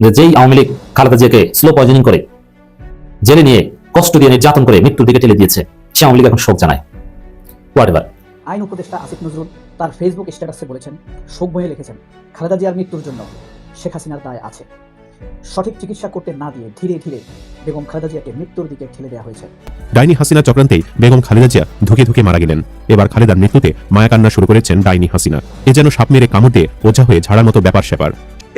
যে যেই আওয়ামী লীগ খালেদা জিয়াকে স্লো পয়জনিং করে জেলে নিয়ে কষ্ট দিয়ে নির্যাতন করে মৃত্যুর দিকে ঠেলে দিয়েছে সে আওয়ামী লীগ এখন শোক জানায়। হোয়াট এভার আইন উপদেষ্টা আসিফ নজরুল তার ফেসবুক স্ট্যাটাসে বলেছেন শোক বয়ে লিখেছেন খালেদা জিয়ার মৃত্যুর জন্য শেখ হাসিনার দায় আছে। সঠিক চিকিৎসা করতে না দিয়ে ধীরে ধীরে বেগম খালেদা জিয়াকে মৃত্যুর দিকে ঠেলে দেওয়া হয়েছে। ডাইনি হাসিনা চক্রান্তেই বেগম খালেদা জিয়া ধুকে ধুকে মারা গেলেন। এবার খালেদার মৃত্যুতে মায়া কান্না শুরু করেছেন ডাইনি হাসিনা। এ যেন সাপ মেরে কামড় দিয়ে ওঝা হয়ে ঝাড়ার মতো ব্যাপার স্যাপার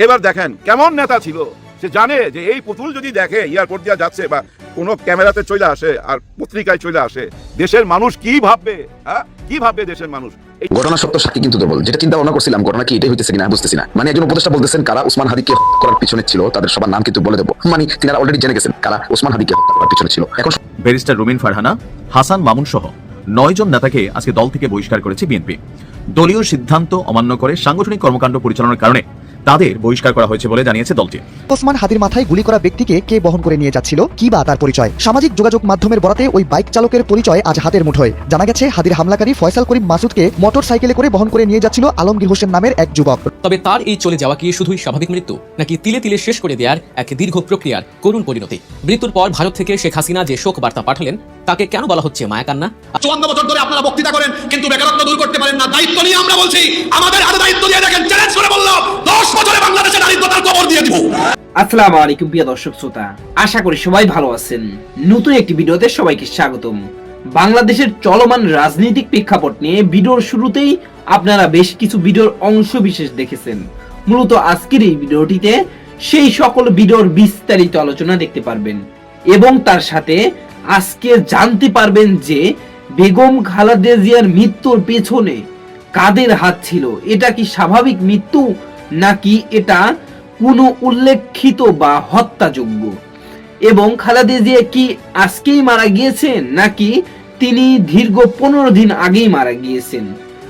এবার দেখেন কেমন নেতা ছিল। সে জানে যে এই পুতুল যদি দেখে এয়ারপোর্ট দিয়ে যাচ্ছে বা কোনো ক্যামেরাতে চলে আসে আর পত্রিকায় চলে আসে দেশের মানুষ কি ভাববে? হ্যাঁ? কি ভাববে দেশের মানুষ? ঘটনা সত্য সাক্ষী কিন্তু দুর্বল। যেটা চিন্তা ভাবনা করছিলাম ঘটনা কি এটাই হইতেছে কিনা বুঝতেছি না। মানে একজন উপদেষ্টা বলতেছেন কারা উসমান হাদিকে করার পিছনে ছিল তাদের সবার নাম কিন্তু বলে দেবো। মানে তিনারা অলরেডি জেনে গেছেন কারা উসমান হাদিকে হত্যা করার পিছনে ছিল। এখন ব্যারিস্টার রুমিন ফারহানা হাসান মামুন সহ নয় জন নেতাকে আজকে দল থেকে বহিষ্কার করেছে বিএনপি। দলীয় সিদ্ধান্ত অমান্য করে সাংগঠনিক কর্মকাণ্ড পরিচালনার কারণে তাদের বহিষ্কার করা হয়েছে বলে জানিয়েছে দলটি। ওসমান হাদির মাথায় গুলি করা ব্যক্তিকে কে বহন করে নিয়ে যাচ্ছিল কি বা তার পরিচয়? সামাজিক যোগাযোগ মাধ্যমের বরাতে ওই বাইক চালকের পরিচয় আজ হাতের মুঠোয়। জানা গেছে হাদির হামলাকারী ফয়সাল করিম মাসুদকে মোটর সাইকেলে করে বহন করে নিয়ে যাচ্ছিল আলমগীর হোসেন নামের এক যুবক। তবে তার এই চলে যাওয়া কি শুধুই স্বাভাবিক মৃত্যু নাকি তিলে তিলে শেষ করে দেওয়ার এক দীর্ঘ প্রক্রিয়ার করুণ পরিণতি? মৃত্যুর পর ভারত থেকে শেখ হাসিনা যে শোক বার্তা পাঠালেন তাকে কেন বলা হচ্ছে মায়াকান্না চুয়ান্ন বছর ধরে আপনারা বক্তৃতা করেন কিন্তু বেকারত্ব দূর করতে পারেন না। দায়িত্ব নিয়ে আমরা বলছি আমাদের হাতে দায়িত্ব দিয়ে দেখেন চ্যালেঞ্জ করে বলল দশ বছরে বাংলাদেশে দারিদ্রতার কবর দিয়ে দিব। আসসালামু আলাইকুম প্রিয় দর্শক শ্রোতা, আশা করি সবাই ভালো আছেন। নতুন একটি ভিডিওতে সবাইকে স্বাগতম। বাংলাদেশের চলমান রাজনৈতিক প্রেক্ষাপট নিয়ে ভিডিওর শুরুতেই আপনারা বেশ কিছু ভিডিওর অংশ বিশেষ দেখেছেন। মূলত আজকের এই ভিডিওটিতে সেই সকল ভিডিওর বিস্তারিত আলোচনা দেখতে পারবেন এবং তার সাথে আজকে জানতে পারবেন যে বেগম খালেদা জিয়ার মৃত্যুর পেছনে কাদের হাত ছিল। এটা কি স্বাভাবিক মৃত্যু নাকি এটা কোনো উল্লেখিত বা হত্যাযোগ্য? এবং খালেদা জিয়া কি আজকেই মারা গিয়েছেন, নাকি তিনি দীর্ঘ পনেরো দিন আগেই মারা গিয়েছেন?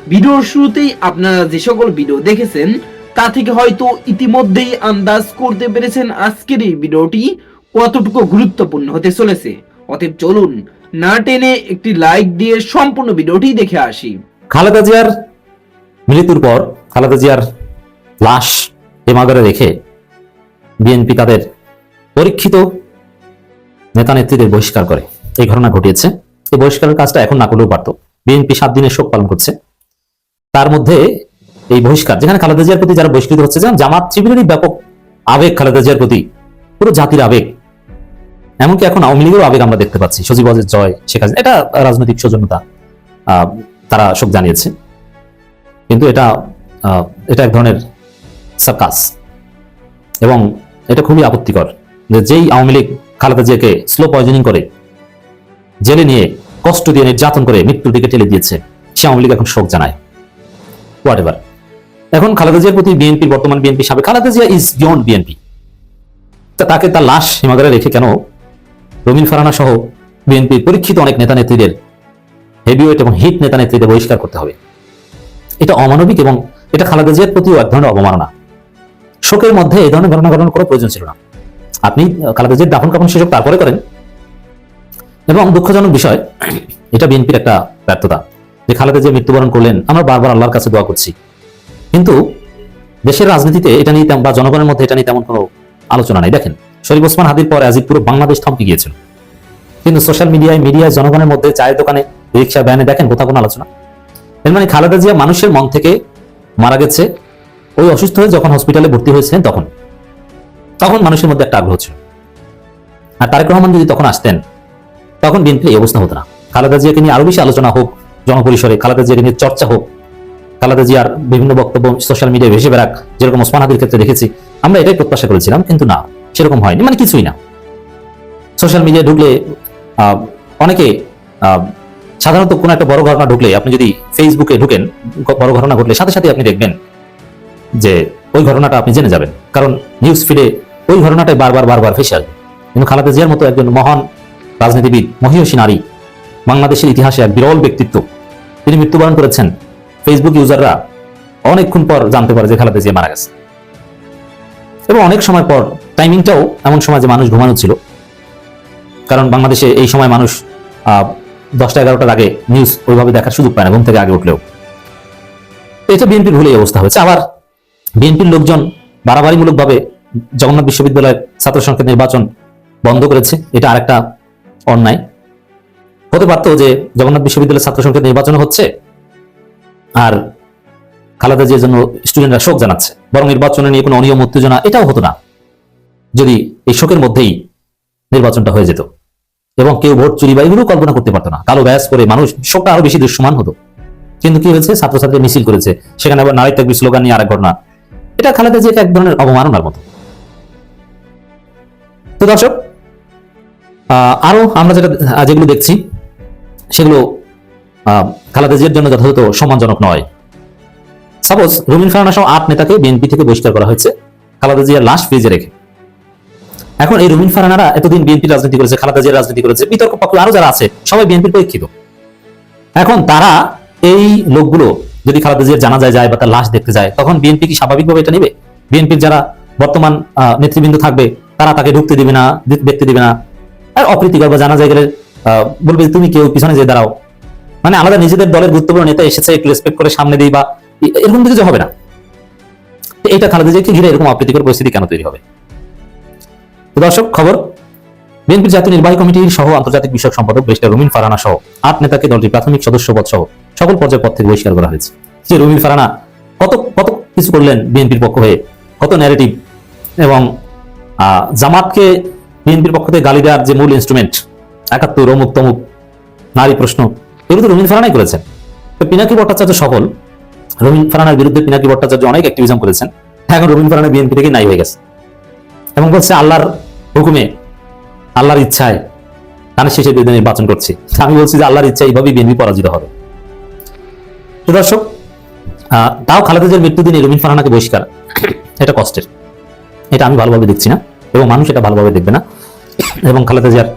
ভিডিওর শুরুতেই আপনারা যে সকল ভিডিও দেখেছেন, তা থেকে হয়তো ইতিমধ্যেই আন্দাজ করতে পেরেছেন আজকের এই ভিডিওটি কতটুকু গুরুত্বপূর্ণ হতে চলেছে। অতএব চলুন না টেনে একটি লাইক দিয়ে সম্পূর্ণ ভিডিওটি দেখে আসি। খালেদা জিয়ার মৃত্যুর পর, খালেদা জিয়ার লাশ হেমাগারে রেখে বিএনপি তাদের পরীক্ষিত নেতা নেত্রীদের বহিষ্কার করে। এই ঘটনা ঘটিয়েছে। এই বহিষ্কারের কাজটা এখন না করলেও পারত। বিএনপি সাত দিনের শোক পালন করছে। তার মধ্যে এই বহিষ্কার, যেখানে খালেদা জিয়ার প্রতি যারা বহিষ্কৃত হচ্ছে, যেমন জামাত শিবিরেরই ব্যাপক আবেগ, খালেদা জিয়ার প্রতি পুরো জাতির আবেগ। এমনকি এখন আওয়ামী লীগেরও আবেগ আমরা দেখতে পাচ্ছি। সজীব জয়, শেখ হাসিনা, এটা রাজনৈতিক সৌজন্যতা তারা শোক জানিয়েছে। কিন্তু এটা এটা এক ধরনের সার্কাস। এবং এটা খুবই আপত্তিকর যে যেই আওয়ামী লীগ খালেদা জিয়াকে স্লো পয়জনিং করে, জেলে নিয়ে কষ্ট দিয়ে নির্যাতন করে মৃত্যুর দিকে ঠেলে দিয়েছে, সে আওয়ামী লীগ এখন শোক জানায়। হোয়াট এভার এখন খালেদা জিয়ার প্রতি বিএনপির, বর্তমান বিএনপি সাবেক Khaleda Zia is beyond BNP. তা তাকে তার লাশ হিমাগারে রেখে কেন রবিন ফারানা সহ বিএনপির পরীক্ষিত অনেক নেতা নেত্রীদের হেভিওয়েট এবং হিট নেতা নেত্রীদের বহিষ্কার করতে হবে। এটা অমানবিক এবং এটা খালেদা জিয়ার প্রতিও এক ধরনের অবমাননা। শোকের মধ্যে এই ধরনের ঘটনা ঘটানোর কোনো প্রয়োজন ছিল না। আপনি খালেদা দাফন কাপন সুযোগ তারপরে করেন। এবং দুঃখজনক বিষয়, এটা বিএনপির একটা ব্যর্থতা। যে খালেদা জিয়া মৃত্যুবরণ করলেন, আমরা বারবার আল্লাহর কাছে দোয়া করছি। কিন্তু দেশের রাজনীতিতে এটা নিয়ে বা জনগণের মধ্যে এটা নিয়ে তেমন কোনো আলোচনা নেই। দেখেন, শরীফ ওসমান হাদির পর আজিব পুরো বাংলাদেশ থমকে গিয়েছিল। কিন্তু সোশ্যাল মিডিয়ায় মিডিয়ায় জনগণের মধ্যে চায়ের দোকানে রিক্সা ভ্যানে, দেখেন কোথাও কোনো আলোচনা। এর মানে খালেদা জিয়া মানুষের মন থেকে মারা গেছে ওই অসুস্থ হয়ে যখন হসপিটালে ভর্তি হয়েছিলেন তখন। তখন মানুষের মধ্যে একটা আগ্রহ ছিল। আর তারেক রহমান যদি তখন আসতেন, তখন বিএনপির এই অবস্থা হতো না। খালেদা জিয়াকে নিয়ে আরও বেশি আলোচনা হোক, জনপরিসরে খালেদা জিয়াকে নিয়ে চর্চা হোক, খালেদা জিয়ার বিভিন্ন বক্তব্য সোশ্যাল মিডিয়ায় ভেসে বেড়াক, যেরকম ওসমান হাদির ক্ষেত্রে দেখেছি, আমরা এটাই প্রত্যাশা করেছিলাম, কিন্তু না, সেরকম হয়নি মানে কিছুই না। সোশ্যাল মিডিয়ায় ঢুকলে অনেকে সাধারণত কোনো একটা বড় ঘটনা ঢুকলে, আপনি যদি ফেসবুকে ঢুকেন, বড় ঘটনা ঘটলে, সাথে সাথে আপনি দেখবেন যে ওই ঘটনাটা আপনি জেনে যাবেন। কারণ নিউজ ফিডে ওই ঘটনাটাই বারবার বারবার ভেসে আসবে কিন্তু খালেদা জিয়ার মতো একজন মহান রাজনীতিবিদ মহিষী নারী, বাংলাদেশের ইতিহাসে এক বিরল ব্যক্তিত্ব। তিনি মৃত্যুবরণ করেছেন। ফেসবুক ইউজাররা অনেকক্ষণ পর জানতে পারে যে খালেদা জিয়া মারা গেছে। এবং অনেক সময় পর টাইমিংটাও এমন সময় যে মানুষ ঘুমানো ছিল। কারণ বাংলাদেশে এই সময় মানুষ দশটা, এগারোটার আগে নিউজ ওইভাবে দেখার সুযোগ পায় না, ঘুম থেকে আগে উঠলেও। এটা বিএনপির ভুলে এই অবস্থা হয়েছে। আবার বিএনপির লোকজন বাড়াবাড়িমূলকভাবে জগন্নাথ বিশ্ববিদ্যালয়ের ছাত্র সংসদ নির্বাচন বন্ধ করেছে। এটা আরেকটা অন্যায়। হতে পারতো যে জগন্নাথ বিশ্ববিদ্যালয়ের ছাত্র সংসদ নির্বাচন হচ্ছে আর খালেদা জিয়ার জন্য স্টুডেন্টরা শোক জানাচ্ছে। বরং নির্বাচনে নিয়ে কোনো অনিয়ম, উত্তেজনা এটাও হতো না, যদি এই শোকের মধ্যেই নির্বাচনটা হয়ে যেত। এবং কেউ ভোট চুরি বা এগুলো কল্পনা করতে পারতো না। কালো ব্যাস করে মানুষ শোকটা আরও বেশি দৃশ্যমান হতো। কিন্তু কি হয়েছে? ছাত্রছাত্রী মিছিল করেছে। সেখানে আবার নারী ত্যাগী স্লোগান নিয়ে আরেক ঘটনা এটা খালেদা জিয়াকে এক ধরনের অবমাননার মতো। তো দর্শক আহ, আরও আমরা যেটা যেগুলো দেখছি সেগুলো খালেদা জিয়ার জন্য যথাযথ সম্মানজনক নয়। সাপোজ রুমিন ফারানা সহ আট নেতাকে বিএনপি থেকে বহিষ্কার করা হয়েছে খালেদা জিয়ার লাশ ফ্রিজে রেখে। এখন এই রুমিন ফারানারা এতদিন বিএনপি রাজনীতি করেছে খালেদা জিয়ার রাজনীতি করেছে বিতর্ক পক্ষ আরও যারা আছে সবাই বিএনপির পরীক্ষিত এখন তারা এই লোকগুলো যদি খালেদা জিয়ার জানা যায় যায় বা তার লাশ দেখতে যায়, তখন বিএনপি কি স্বাভাবিকভাবে এটা নেবে? বিএনপির যারা বর্তমান নেতৃবৃন্দ থাকবে, তারা তাকে ঢুকতে দিবে না দেখতে দিবে না। আর অপ্রীতিকর বা জানা যায় গেলে বলবে তুমি কেউ, পিছনে যে দাঁড়াও। মানে আলাদা নিজেদের দলের গুরুত্বপূর্ণ নেতা এসেছে, একটু রেসপেক্ট করে সামনে দিই বা এরকম কিছু হবে না। এটা খালেদা জিয়াকে ঘিরে এরকম অপ্রীতিকর পরিস্থিতি কেন তৈরি হবে? দর্শক, খবর। বিএনপির জাতীয় নির্বাহী কমিটির সহ আন্তর্জাতিক বিষয়ক সম্পাদক ব্যারিস্টার রুমিন ফারানা সহ আট নেতাকে দলটির প্রাথমিক সদস্য পদ সহ সকল পর্যায়ের পদ থেকে বহিষ্কার করা হয়েছে। যে রুমিন ফারানা, কত কত কিছু করলেন বিএনপির পক্ষ হয়ে? কত ন্যারেটিভ এবং জামাতকে বিএনপির পক্ষ থেকে গালি দেওয়ার যে মূল ইনস্ট্রুমেন্ট একাত্তর অমুক তমুক নারী প্রশ্ন, এগুলো তো রুমিন ফারানাই করেছেন। তো পিনাকি ভট্টাচার্য সফল। রবীন ফারানার বিরুদ্ধে পিনাকি ভট্টাচার্য অনেক অ্যাক্টিভিজম করেছেন। এখন রবীন ফারানা বিএনপি থেকে নাই হয়ে গেছে। এবং বলছে, আল্লাহর হুকুমে, আল্লাহর ইচ্ছায় ধানের শেষের বিরুদ্ধে নির্বাচন করছি। আমি বলছি যে, আল্লাহর ইচ্ছা এইভাবেই বিএনপি পরাজিত হবে। তো দর্শক তাও খালেদা জিয়ার মৃত্যুদিনে রবীন ফারানাকে বহিষ্কার, এটা কষ্টের। এটা আমি ভালোভাবে দেখছি না এবং মানুষ এটা ভালোভাবে দেখবে না। এবং খালেদা জিয়ার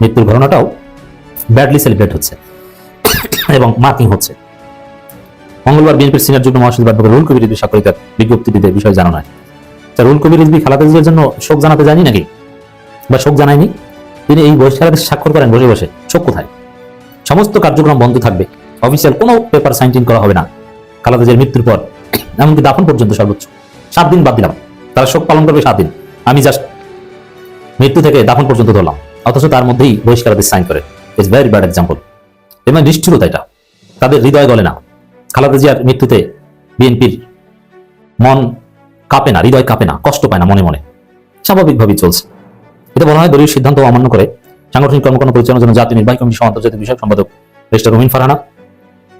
মৃত্যুর ঘটনাটাও ব্যাডলি সেলিব্রেট হচ্ছে এবং মার্কিং হচ্ছে। মঙ্গলবার বিএনপির সিনিয়র যুগ্ম মহাসচিব অধ্যাপক রুল কবির রিজভী স্বাক্ষরিত বিজ্ঞপ্তিটিতে বিষয় জানানো হয়। তা রুল কবির রিজভী খালেদা জিয়ার জন্য শোক জানাতে জানি নাকি? বা শোক জানায়নি? তিনি এই বহিষ্কারে স্বাক্ষর করেন বসে বসে। শোক কোথায়? সমস্ত কার্যক্রম বন্ধ থাকবে। অফিসিয়াল কোনো পেপার সাইন করা হবে না। খালেদা জিয়ার মৃত্যুর পর, এমনকি দাফন পর্যন্ত সর্বোচ্চ। সাত দিন বাদ দিলাম। তারা শোক পালন করবে সাত দিন। আমি জাস্ট মৃত্যু থেকে দাফন পর্যন্ত ধরলাম। অথচ তার মধ্যেই বহিষ্কারাদেশ সাইন করে। ইটস ভেরি ব্যাড এক্সাম্পল এবং নিষ্ঠুরতা এটা। তাদের হৃদয় গলে না। খালেদা জিয়ার মৃত্যুতে বিএনপির মন কাঁপে না, হৃদয় কাঁপে না, কষ্ট পায় না মনে মনে। স্বাভাবিকভাবেই চলছে। এটা বলা হয় দলীয় সিদ্ধান্ত অমান্য করে সাংগঠনিক কর্মকাণ্ড পরিচালনার জন্য জাতীয় নির্বাহী কমিটি সহ আন্তর্জাতিক বিষয়ক সম্পাদক মিস্টার রুমিন ফারহানা।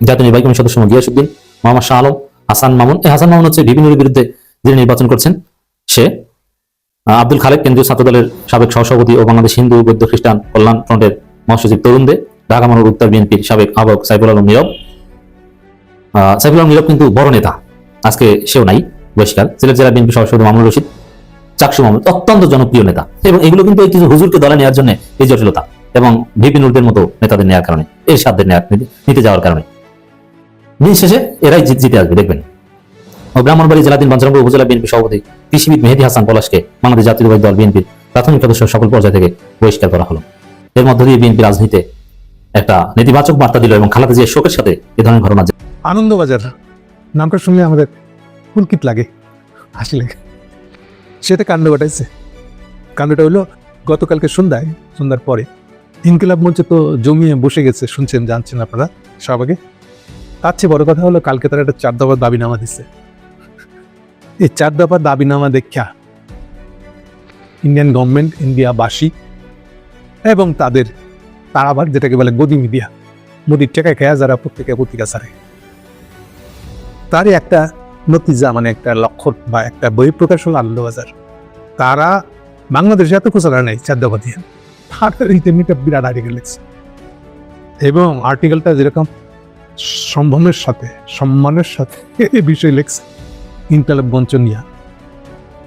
জাতীয় নির্বাহী কমিটির সদস্য গিয়াসুদ্দিন মোহাম্মদ শাহ আলম, হাসান মামুন। এই হাসান মামুন হচ্ছে বিভিন্নের বিরুদ্ধে যিনি নির্বাচন করছেন। সে আব্দুল খালেক কেন্দ্রীয় ছাত্র দলের সাবেক সহসভাপতি ও বাংলাদেশ হিন্দু বৌদ্ধ খ্রিস্টান কল্যাণ ফ্রন্টের মহাসচিব তরুণ দে, ঢাকা মহানগর উত্তর বিএনপির সাবেক আহ্বায়ক সাইফুল আলম নীরব। সাইফুল আলম নীরব কিন্তু বড় নেতা। আজকে সেও নাই, বহিষ্কার। সিলেট জেলা বিএনপি সভাপতি মামুনুর রশিদ, চাকসু মামুন, অত্যন্ত জনপ্রিয় নেতা। এবং এগুলো কিন্তু কিছু হুজুরকে দলে নেওয়ার জন্য এই জটিলতা এবং ভিপি নুরদের মতো নেতাদের নেওয়ার কারণে এর সাধ্যের নিতে যাওয়ার কারণে। দিন শেষে এরাই জিত- আসবে, দেখবেন। ব্রাহ্মণবাড়ি জেলাধীন পঞ্চরঙ্গ উপজেলা বিএনপি সভাপতি কৃষিবিদ মেহেদি হাসান পলাশকে বাংলাদেশ জাতীয়তাবাদী দল বিএনপির প্রাথমিক সদস্য সকল পর্যায় থেকে বহিষ্কার করা হলো। এর মধ্য দিয়ে বিএনপি রাজনীতিতে একটা নেতিবাচক বার্তা দিল এবং খালেদা জিয়ার শোকের সাথে এ ধরনের ঘটনা আনন্দবাজার, নামটা শুনলে আমাদের পুলকিত লাগে, হাসি লাগে। সেটা কাণ্ড ঘটাইছে। কাণ্ডটা হলো গতকালকে সন্ধ্যায়, সন্ধ্যার পরে। ইনকিলাব মঞ্চে তো জমিয়ে বসে গেছে, শুনছেন, জানছেন আপনারা সবাইকে তার চেয়ে বড় কথা হলো কালকে তারা একটা চার দফার দাবিনামা দিচ্ছে এই চার দফার দাবিনামা দেখা ইন্ডিয়ান গভর্নমেন্ট ইন্ডিয়াবাসী এবং তাদের তারা আবার যেটাকে বলে গদি মিডিয়া মোদির টেকায় খেয়া যারা প্রত্যেকে পত্রিকা ছাড়ে তারই একটা নতিজা মানে একটা লক্ষ্য বা একটা বই প্রকাশ হলো আনন্দবাজার। তারা বাংলাদেশে এত প্রচার নেই চাদ্দাবা দিয়ে। তারা তেমনিটা বিরাট আর্টিকেল লিখছে। এবং আর্টিকেলটা যেরকম সম্ভ্রমের সাথে, সম্মানের সাথে এই বিষয় লিখছে। ইনকালাব বঞ্চনিয়া।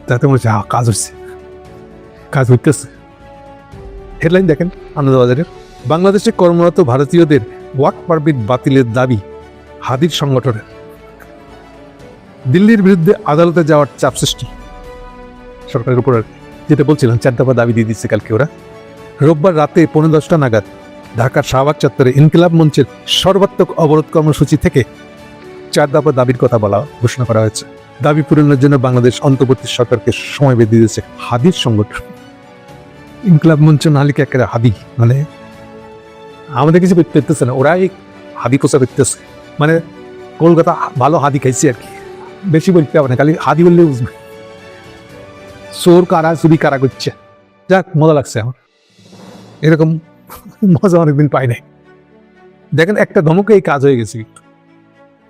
তাতে মনে হচ্ছে হ্যাঁ কাজ হচ্ছে কাজ হইতেছে। হেডলাইন দেখেন আনন্দবাজারের বাংলাদেশে কর্মরত ভারতীয়দের ওয়াক পারমিট বাতিলের দাবি হাদির সংগঠনের। দিল্লির বিরুদ্ধে আদালতে যাওয়ার চাপ সৃষ্টি। সরকারের উপর যেটা বলছিলাম, চার দফা দাবি দিয়ে দিচ্ছে কালকে ওরা। রোববার রাতে পনেরো দশটা নাগাদ ঢাকার শাহবাগ চত্বরে ইনকিলাব মঞ্চের সর্বাত্মক অবরোধ কর্মসূচি থেকে চার দফা দাবির কথা বলা, ঘোষণা করা হয়েছে। দাবি পূরণের জন্য বাংলাদেশ অন্তর্বর্তী সরকারকে সময় বেঁধে দিয়েছে হাদির সংগঠন। ইনকলাব মঞ্চ নালিকা একেবারে হাবি মানে আমাদের কিছু পারতেছে না, ওরাই হাবি কোষা করতেছে মানে কলকাতা ভালো হাদি খাইছে আর কি। বেশি বলতে হবে না, খালি হাদি বললে বুঝবে। চোর কারা, চুরি কারা করছে? যাক, মজা লাগছে আমার এরকম মজা অনেকদিন পাই নাই। দেখেন একটা ধমকে এই কাজ হয়ে গেছে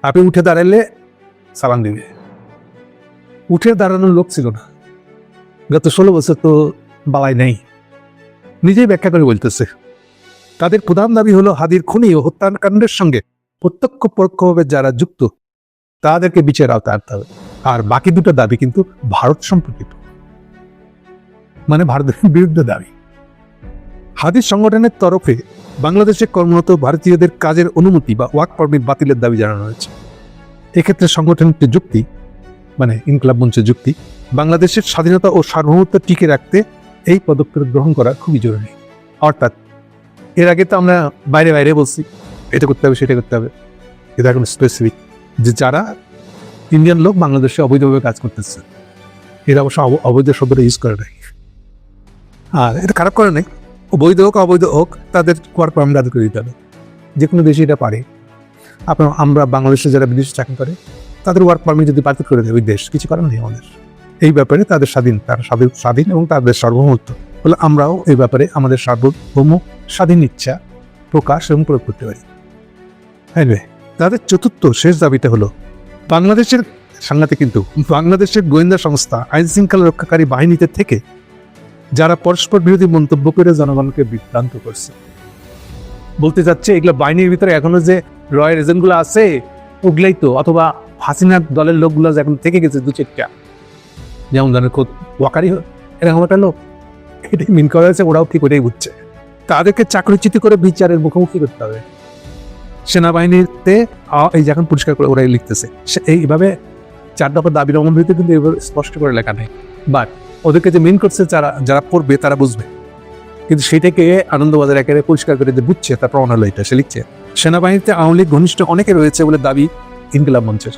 আপনি উঠে দাঁড়ালে সালাম দিবে। উঠে দাঁড়ানোর লোক ছিল না। গত ষোলো বছর তো বালাই নেই। নিজেই ব্যাখ্যা করে বলতেছে। তাদের প্রধান দাবি হলো হাদির খুনি ও হত্যাকাণ্ডের সঙ্গে প্রত্যক্ষ পরোক্ষভাবে যারা যুক্ত, তাদেরকে বিচার আওতায় আনতে হবে। আর বাকি দুটো দাবি কিন্তু ভারত সম্পর্কিত। মানে ভারতের বিরুদ্ধে দাবি। হাদিস সংগঠনের তরফে বাংলাদেশে কর্মরত ভারতীয়দের কাজের অনুমতি বা ওয়ার্ক পারমিট বাতিলের দাবি জানানো হয়েছে। এক্ষেত্রে সংগঠনটির যুক্তি মানে ইনকলাব মঞ্চের যুক্তি, বাংলাদেশের স্বাধীনতা ও সার্বভৌমত্ব টিকে রাখতে এই পদক্ষেপ গ্রহণ করা খুবই জরুরি। অর্থাৎ, এর আগে তো আমরা বাইরে বাইরে বলছি, এটা করতে হবে, সেটা করতে হবে। এটা এখন স্পেসিফিক যে যারা ইন্ডিয়ান লোক বাংলাদেশে অবৈধভাবে কাজ করতেছে, এরা অবশ্য অব- অবৈধ শব্দটা ইউজ করে নাই। আর এটা খারাপ করে নাই। বৈধ হোক অবৈধ হোক তাদের ওয়ার্ক পারমিট করে দিতে হবে। যে কোনো দেশে এটা পারে। আপনার আমরা বাংলাদেশে যারা বিদেশে চাকরি করে তাদের ওয়ার্ক পারমিট যদি বাতিল করে দেয় ওই দেশ কিছু করার নেই আমাদের। এই ব্যাপারে তাদের স্বাধীন তারা স্বাধীন স্বাধীন এবং তাদের সার্বভৌমত্ব। বলে আমরাও এই ব্যাপারে আমাদের সার্বভৌম স্বাধীন ইচ্ছা প্রকাশ এবং প্রয়োগ করতে পারি। Anyway, তাদের চতুর্থ শেষ দাবিটা হলো বাংলাদেশের সাংঘাতিক কিন্তু বাংলাদেশের গোয়েন্দা সংস্থা আইন শৃঙ্খলা রক্ষাকারী বাহিনীতে থেকে যারা পরস্পর বিরোধী মন্তব্য করে জনগণকে বিভ্রান্ত করছে। বলতে যাচ্ছে এগুলো বাহিনীর ভিতরে এখনও যে রয়ের এজেন্টগুলো আছে, ওগুলাই তো, অথবা হাসিনার দলের লোকগুলো এখন থেকে গেছে দু চারটা। যেমন ধরেন খোদ ওয়াকারি এরকম একটা লোক। এটাই মিন করা হয়েছে, ওরাও ঠিক ওটাই বুঝছে। তাদেরকে চাকরিচ্যুতি করে বিচারের মুখোমুখি করতে হবে। সেনাবাহিনীতে এই যে এখন পরিষ্কার করে ওরাই লিখতেছে। এইভাবে চার দফা দাবির অমন ভিত্তিতে কিন্তু এভাবে স্পষ্ট করে লেখা নেই। বাট ওদেরকে যে মেন করছে যারা যারা পড়বে, তারা বুঝবে। কিন্তু সেটাকে আনন্দবাজার একেবারে পরিষ্কার করে যে বুঝছে, তার প্রমাণ এটা, সে লিখছে। সেনাবাহিনীতে আওয়ামী লীগ ঘনিষ্ঠ অনেকে রয়েছে বলে দাবি ইনকিলাব মঞ্চের।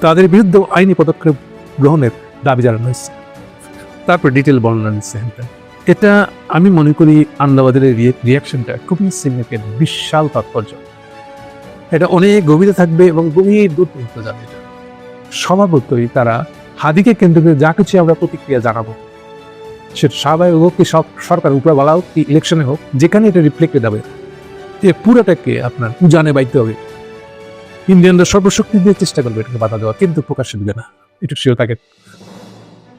তাদের বিরুদ্ধে আইনি পদক্ষেপ গ্রহণের দাবি জানানো হয়েছে। তারপর ডিটেল বর্ণনা নিচ্ছে এটা। এটা আমি মনে করি আনন্দবাজারের রিয়াকশনটা খুবই সিগনিফিকেন্ট বিশাল তাৎপর্য। এটা অনেক গভীরে থাকবে এবং গভীর দূর পর্যন্ত যাবে এটা। স্বভাবতই তারা হাদিকে কেন্দ্র করে যা কিছু আমরা প্রতিক্রিয়া জানাব। সেটা স্বাভাবিক হোক কি সব সরকার উপরে বলা হোক কি ইলেকশনে হোক, যেখানে এটা রিফ্লেক্টেড হবে এ পুরোটাকে আপনার উজানে বাইতে হবে। ইন্ডিয়ানরা সর্বশক্তি দিয়ে চেষ্টা করবে এটাকে বাধা দেওয়া, কিন্তু প্রকাশ্যে দিবে না। এটা সেও তাকে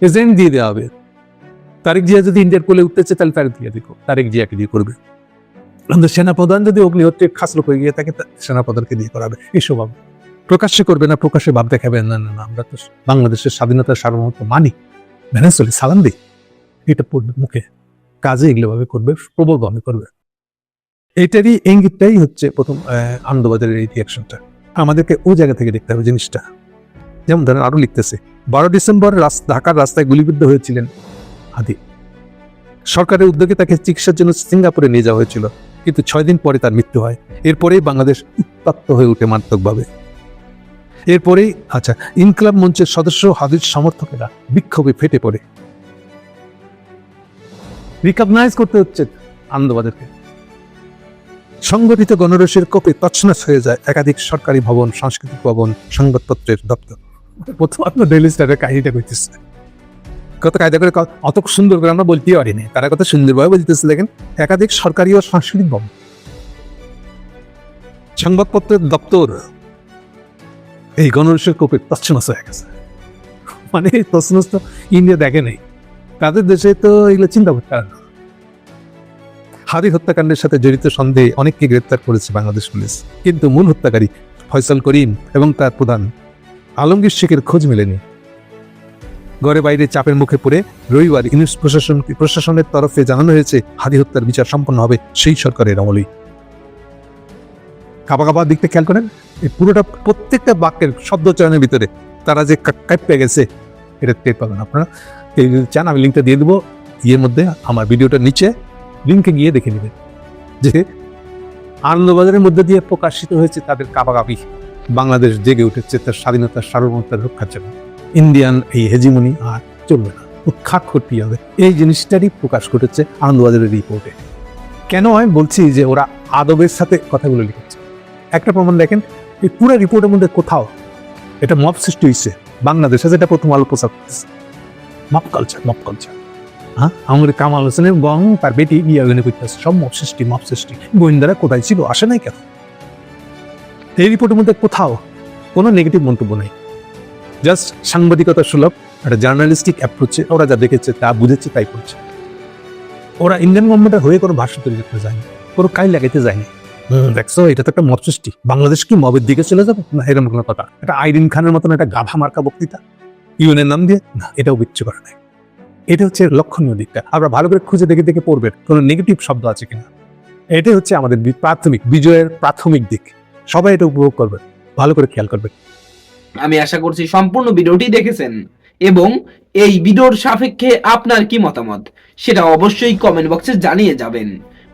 এজেন্ট দিয়ে দেওয়া হবে। তারেক জিয়া যদি ইন্ডিয়ার কোলে উঠতেছে তাহলে তারেক দিয়ে দেখো তারেক জিয়াকে দিয়ে করবে। আমাদের সেনাপ্রধান যদি অগ্নিহত্যে খাসলো হয়ে গিয়ে থাকে, তা সেনাপ্রধানকে দিয়ে করাবে। এসব হবে। প্রকাশ্যে করবে না, প্রকাশ্যে ভাব দেখাবে না না না, আমরা তো বাংলাদেশের স্বাধীনতার সার্বভৌমত্ব মানি। মেনে চলি সালাম দিই। এটা পড়বে মুখে কাজে এগুলো ভাবে করবে প্রবলভাবে করবে। এটারই ইঙ্গিতটাই হচ্ছে প্রথম আনন্দবাজারের এই রিয়াকশনটা আমাদেরকে ওই জায়গা থেকে দেখতে হবে জিনিসটা। যেমন ধরেন আরও লিখতেছে, বারো ডিসেম্বর ঢাকার রাস্তায় গুলিবিদ্ধ হয়েছিলেন হাদি সরকারের উদ্যোগে তাকে চিকিৎসার জন্য সিঙ্গাপুরে নিয়ে যাওয়া হয়েছিল। কিন্তু ছয় দিন পরে তার মৃত্যু হয়। এরপরেই বাংলাদেশ উত্তপ্ত হয়ে ওঠে মারাত্মকভাবে। এরপরেই আচ্ছা ইনকলাব মঞ্চের সদস্য হাদির সমর্থকেরা বিক্ষোভে ফেটে পড়ে। রিকগনাইজ করতে হচ্ছে আনন্দবাজারকে সংগঠিত গণরসের কোপে তছনছ হয়ে যায় একাধিক সরকারি ভবন, সাংস্কৃতিক ভবন, সংবাদপত্রের দপ্তর। প্রথম আপনার ডেইলি স্টারের কাহিনীটা করতেছে কত কায়দা করে অত সুন্দর করে আমরা বলতেই পারিনি। তারা কত সুন্দরভাবে বলতেছে, দেখেন, একাধিক সরকারি ও সাংস্কৃতিক ভবন। সংবাদপত্রের দপ্তর এই গণরসের কোপে তছনছ হয়ে গেছে। মানে এই তছনছ তো ইন্ডিয়া দেখে নেই। তাদের দেশে তো এগুলো চিন্তা করতে পারে হাদি হত্যাকাণ্ডের সাথে জড়িত সন্দেহে অনেককে গ্রেপ্তার করেছে বাংলাদেশ পুলিশ। কিন্তু মূল হত্যাকারী ফয়সাল করিম এবং তার প্রধান আলমগীর শেখের খোঁজ মেলেনি। ঘরে বাইরে চাপের মুখে পড়ে রবিবার ইউনিস প্রশাসন প্রশাসনের তরফে জানানো হয়েছে হাদি হত্যার বিচার সম্পন্ন হবে সেই সরকারের আমলেই। কাপা কাপা দিকটা খেয়াল করেন, এই পুরোটা প্রত্যেকটা বাক্যের শব্দ চয়নের ভিতরে তারা যে কাঁপে গেছে, এটা টের পাবেন আপনারা। কেউ যদি চান, আমি লিঙ্কটা দিয়ে দেবো। ইয়ের মধ্যে আমার ভিডিওটার নিচে লিঙ্কে গিয়ে দেখে নেবেন যে আনন্দবাজারের মধ্যে দিয়ে প্রকাশিত হয়েছে তাদের কাপাকাপি বাংলাদেশ জেগে উঠেছে তার স্বাধীনতার সার্বভৌমতার রক্ষার জন্য। ইন্ডিয়ান এই হেজিমনি আর চলবে না, উৎখাত করতেই হবে। এই জিনিসটারই প্রকাশ ঘটেছে আনন্দবাজারের রিপোর্টে কেন আমি বলছি যে ওরা আদবের সাথে কথাগুলো লিখেছে? একটা প্রমাণ দেখেন, এই পুরো রিপোর্টের মধ্যে কোথাও এটা মপ সৃষ্টি হয়েছে বাংলাদেশে, যেটা প্রথম আলো প্রচার করতেছে। মব কালচার মব কালচার হ্যাঁ? আমাদের কামাল হোসেনের বং তার বেটি বিয়ে করতেছে। সব মপ সৃষ্টি মপ সৃষ্টি। গোয়েন্দারা কোথায় ছিল? আসে নাই কেন? এই রিপোর্টের মধ্যে কোথাও কোনো নেগেটিভ মন্তব্য নেই। জাস্ট সাংবাদিকতা সুলভ, একটা জার্নালিস্টিক অ্যাপ্রোচে ওরা যা দেখেছে, তা বুঝেছে, তাই করছে। ওরা ইন্ডিয়ান গভর্নমেন্টের হয়ে কোনো ভাষ্য তৈরি করতে যায়নি, কোনো কাই লাগাইতে যায়নি। দেখছ এটা তো একটা মব সৃষ্টি। বাংলাদেশ কি মবের দিকে চলে যাবে? না, এরকম কোনো কথা। এটা আইরিন খানের মতন একটা গাধা মার্কা বক্তৃতা। ইউনের নাম দিয়ে? না, এটাও বিচ্ছু করে নাই। এটা হচ্ছে লক্ষণীয় দিকটা। আপনারা ভালো করে খুঁজে দেখে দেখে পড়বেন কোনো নেগেটিভ শব্দ আছে কিনা। এটাই হচ্ছে আমাদের প্রাথমিক, বিজয়ের প্রাথমিক দিক। সবাই এটা উপভোগ করবেন ভালো করে খেয়াল করবেন আমি আশা করছি সম্পূর্ণ ভিডিওটি দেখেছেন। এবং এই ভিডিওর সাপেক্ষে আপনার কি মতামত? সেটা অবশ্যই কমেন্ট বক্সে জানিয়ে যাবেন।